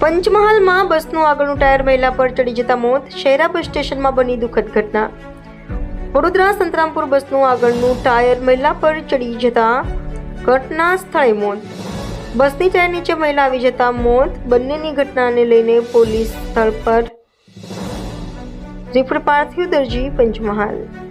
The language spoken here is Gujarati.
પંચમહાલમાં બસનું આગળનું ટાયર મહિલા પર ચડી જતા મોત, શહેરા બસ સ્ટેશનમાં બની દુઃખદ ઘટના. વડોદરા સંતરામપુર બસનું આગળનું ટાયર મહિલા પર ચડી જતા ઘટના સ્થળે મોત. બસની ટાયર નીચે મહિલા આવી જતા મોત, બંનેની ઘટનાને લઈને પોલીસ સ્થળ પર. રિપોર્ટ પાર્થિવ દરજી, પંચમહાલ.